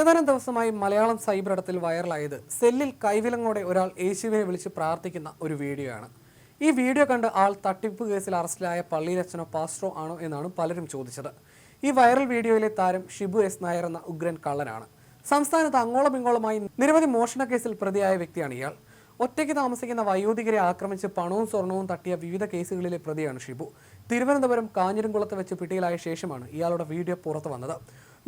ഏതാനും ദിവസമായി മലയാളം സൈബർ ഇടത്തിൽ വൈറലായത് സെല്ലിൽ കൈവിലങ്ങോടെ ഒരാൾ യേശുവിനെ വിളിച്ച് പ്രാർത്ഥിക്കുന്ന ഒരു വീഡിയോ ആണ് ഈ വീഡിയോ കണ്ട് ആൾ തട്ടിപ്പ് കേസിൽ അറസ്റ്റിലായ പള്ളിയിലച്ഛനോ പാസ്റ്ററോ ആണോ എന്നാണ് പലരും ചോദിച്ചത്. ഈ വൈറൽ വീഡിയോയിലെ താരം ഷിബു എസ് നായർ എന്ന ഉഗ്രൻ കള്ളനാണ്. സംസ്ഥാനത്ത് അങ്ങോളം ഇങ്ങോളമായി നിരവധി മോഷണ കേസിൽ പ്രതിയായ വ്യക്തിയാണ് ഇയാൾ. ഒറ്റയ്ക്ക് താമസിക്കുന്ന വയോധികരെ ആക്രമിച്ച് പണവും സ്വർണവും തട്ടിയ വിവിധ കേസുകളിലെ പ്രതിയാണ് ഷിബു. തിരുവനന്തപുരം കാഞ്ഞിരംകുളത്ത് വെച്ച് പിടിയിലായ ശേഷമാണ് ഇയാളുടെ വീഡിയോ പുറത്തു വന്നത്.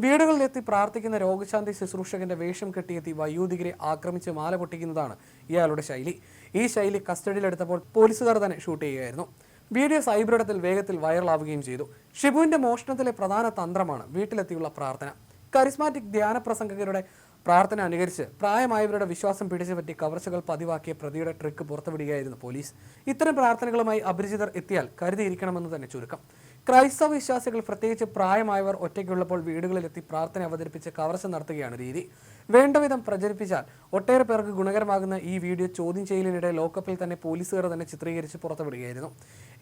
വീടുകളിലെത്തി പ്രാർത്ഥിക്കുന്ന രോഗശാന്തി ശുശ്രൂഷകന്റെ വേഷം കെട്ടിയെത്തി വയോധികരെ ആക്രമിച്ച് മാല പൊട്ടിക്കുന്നതാണ് ഇയാളുടെ ശൈലി. ഈ ശൈലി കസ്റ്റഡിയിലെടുത്തപ്പോൾ പോലീസുകാർ തന്നെ ഷൂട്ട് ചെയ്യുകയായിരുന്നു. വീഡിയോ സൈബറിടത്തിൽ വേഗത്തിൽ വൈറലാവുകയും ചെയ്തു. ഷിബുവിന്റെ മോഷണത്തിലെ പ്രധാന തന്ത്രമാണ് വീട്ടിലെത്തിയുള്ള പ്രാർത്ഥന. കരിസ്മാറ്റിക് ധ്യാന പ്രസംഗകരുടെ പ്രാർത്ഥന അനുകരിച്ച് പ്രായമായവരുടെ വിശ്വാസം പിടിച്ചുപറ്റി കവർച്ചകൾ പതിവാക്കിയ പ്രതിയുടെ ട്രിക്ക് പുറത്തുവിടുകയായിരുന്നു പോലീസ്. ഇത്തരം പ്രാർത്ഥനകളുമായി അപരിചിതർ എത്തിയാൽ കരുതിയിരിക്കണമെന്ന് തന്നെ ചുരുക്കം. ക്രൈസ്തവ വിശ്വാസികൾ പ്രത്യേകിച്ച് പ്രായമായവർ ഒറ്റയ്ക്കുള്ളപ്പോൾ വീടുകളിലെത്തി പ്രാർത്ഥന അവതരിപ്പിച്ച് കവർച്ച നടത്തുകയാണ് രീതി. വേണ്ടവിധം പ്രചരിപ്പിച്ചാൽ ഒട്ടേറെ പേർക്ക് ഗുണകരമാകുന്ന ഈ വീഡിയോ ചോദ്യം ചെയ്യലിനിടെ ലോക്കപ്പിൽ തന്നെ പോലീസുകാർ തന്നെ ചിത്രീകരിച്ച് പുറത്തുവിടുകയായിരുന്നു.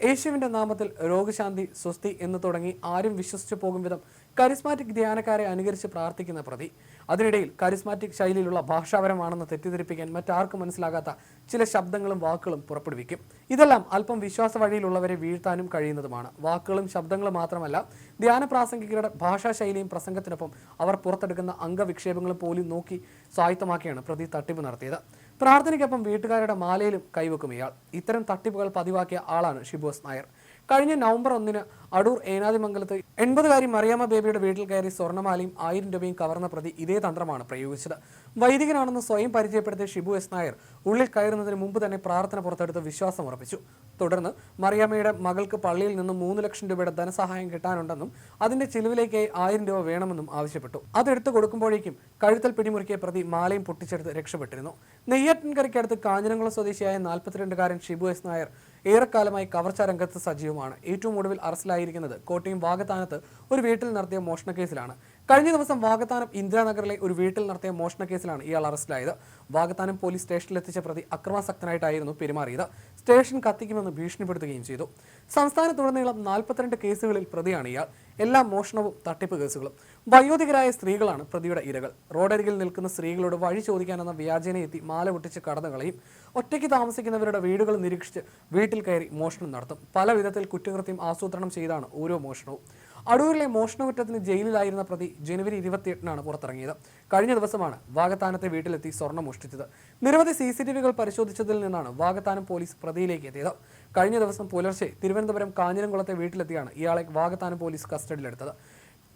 യേശുവിന്റെ നാമത്തിൽ രോഗശാന്തി സ്വസ്തി എന്ന് തുടങ്ങി ആരും വിശ്വസിച്ചു പോകും വിധം കരിസ്മാറ്റിക് ധ്യാനക്കാരെ അനുകരിച്ച് പ്രാർത്ഥിക്കുന്ന പ്രതി അതിനിടയിൽ കരിസ്മാറ്റിക് ശൈലിയിലുള്ള ഭാഷാപരമാണെന്ന് തെറ്റിദ്ധരിപ്പിക്കാൻ മറ്റാർക്കും മനസ്സിലാകാത്ത ചില ശബ്ദങ്ങളും വാക്കുകളും പുറപ്പെടുവിക്കും. ഇതെല്ലാം അല്പം വിശ്വാസ വഴിയിലുള്ളവരെ വീഴ്ത്താനും കഴിയുന്നതുമാണ്. വാക്കുകളും ശബ്ദങ്ങളും മാത്രമല്ല ധ്യാന പ്രാസംഗികരുടെ ഭാഷാശൈലിയും പ്രസംഗത്തിനൊപ്പം അവർ പുറത്തെടുക്കുന്ന അംഗവിക്ഷേപങ്ങളും പോലും നോക്കി സ്വായത്തമാക്കിയാണ് പ്രതി തട്ടിപ്പ് നടത്തിയത്. പ്രാർത്ഥനയ്ക്കൊപ്പം വീട്ടുകാരുടെ മാലയിലും കൈവെക്കും ഇയാൾ. ഇത്തരം തട്ടിപ്പുകൾ പതിവാക്കിയ ആളാണ് ഷിബോസ് നായർ. കഴിഞ്ഞ നവംബർ ഒന്നിന് അടൂർ ഏനാതിമംഗലത്ത് എൺപതുകാരി മറിയാമ്മ ബേബിയുടെ വീട്ടിൽ കയറി സ്വർണമാലയും ആയിരം രൂപയും കവർന്ന പ്രതി ഇതേ തന്ത്രമാണ് പ്രയോഗിച്ചത്. വൈദികനാണെന്ന് സ്വയം പരിചയപ്പെടുത്തിയ ഷിബു എസ് നായർ ഉള്ളിൽ കയറുന്നതിന് മുമ്പ് തന്നെ പ്രാർത്ഥന പുറത്തെടുത്ത് വിശ്വാസം ഉറപ്പിച്ചു. തുടർന്ന് മറിയാമ്മയുടെ മകൾക്ക് പള്ളിയിൽ നിന്ന് മൂന്ന് ലക്ഷം രൂപയുടെ ധനസഹായം കിട്ടാനുണ്ടെന്നും അതിന്റെ ചിലവിലേക്കായി ആയിരം രൂപ വേണമെന്നും ആവശ്യപ്പെട്ടു. അതെടുത്തു കൊടുക്കുമ്പോഴേക്കും കഴുത്തൽ പിടിമുറുക്കിയ പ്രതി മാലയും പൊട്ടിച്ചെടുത്ത് രക്ഷപ്പെട്ടിരുന്നു. നെയ്യാറ്റിൻകരയ്ക്കടുത്ത് കാഞ്ഞിരംകുളം സ്വദേശിയായ നാൽപ്പത്തിരണ്ടുകാരൻ ഷിബു എസ് നായർ ഏറെക്കാലമായി കവർച്ച രംഗത്ത് സജീവമാണ്. ഏറ്റവും ഒടുവിൽ അറസ്റ്റിലായിരിക്കുന്നത് കോട്ടയം വാഗത്താനത്ത് ഒരു വീട്ടിൽ നടത്തിയ മോഷണ കേസിലാണ് കഴിഞ്ഞ ദിവസം വാഗത്താനം ഇന്ദിരാനഗറിലെ ഒരു വീട്ടിൽ നടത്തിയ മോഷണ കേസിലാണ് ഇയാൾ അറസ്റ്റിലായത്. വാഗത്താനം പോലീസ് സ്റ്റേഷനിലെത്തിച്ച പ്രതി അക്രമാസക്തനായിട്ടായിരുന്നു പെരുമാറിയത്. സ്റ്റേഷൻ കത്തിക്കുമെന്ന് ഭീഷണിപ്പെടുത്തുകയും ചെയ്തു. സംസ്ഥാനത്തുടനീളം നാൽപ്പത്തിരണ്ട് കേസുകളിൽ പ്രതിയാണ് ഇയാൾ. എല്ലാ മോഷണവും തട്ടിപ്പ് കേസുകളും. വയോധികരായ സ്ത്രീകളാണ് പ്രതിയുടെ ഇരകൾ. റോഡരികിൽ നിൽക്കുന്ന സ്ത്രീകളോട് വഴി ചോദിക്കാനെന്ന വ്യാജേന എത്തി മാല പൊട്ടിച്ച് കടന്നുകളയും ഒറ്റയ്ക്ക് താമസിക്കുന്നവരുടെ വീടുകൾ നിരീക്ഷിച്ച് വീട്ടിൽ കയറി മോഷണം നടത്തും. പല വിധത്തിൽ കുറ്റകൃത്യം ആസൂത്രണം ചെയ്താണ് ഓരോ മോഷണവും. അടൂരിലെ മോഷണകുറ്റത്തിന് ജയിലിലായിരുന്ന പ്രതി ജനുവരി ഇരുപത്തിയെട്ടിനാണ് പുറത്തിറങ്ങിയത്. കഴിഞ്ഞ ദിവസമാണ് വാഗത്താനത്തെ വീട്ടിലെത്തി സ്വർണം മോഷ്ടിച്ചത്. നിരവധി സി സി ടി വികൾ പരിശോധിച്ചതിൽ നിന്നാണ് വാഗത്താനം പോലീസ് പ്രതിയിലേക്ക് എത്തിയത്. കഴിഞ്ഞ ദിവസം പുലർച്ചെ തിരുവനന്തപുരം കാഞ്ഞിരംകുളത്തെ വീട്ടിലെത്തിയാണ് ഇയാളെ വാഗത്താനം പോലീസ് കസ്റ്റഡിയിലെടുത്തത്.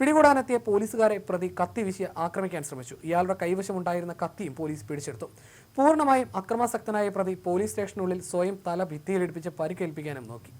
പിടികൂടാനെത്തിയ പോലീസുകാരെ പ്രതി കത്തി വീശി ആക്രമിക്കാൻ ശ്രമിച്ചു. ഇയാളുടെ കൈവശമുണ്ടായിരുന്ന കത്തിയും പോലീസ് പിടിച്ചെടുത്തു. പൂർണമായും അക്രമാസക്തനായ പ്രതി പോലീസ് സ്റ്റേഷനുള്ളിൽ സ്വയം തല ഭിത്തിയിലിടിപ്പിച്ച് പരിക്കേൽപ്പിക്കാനും നോക്കി.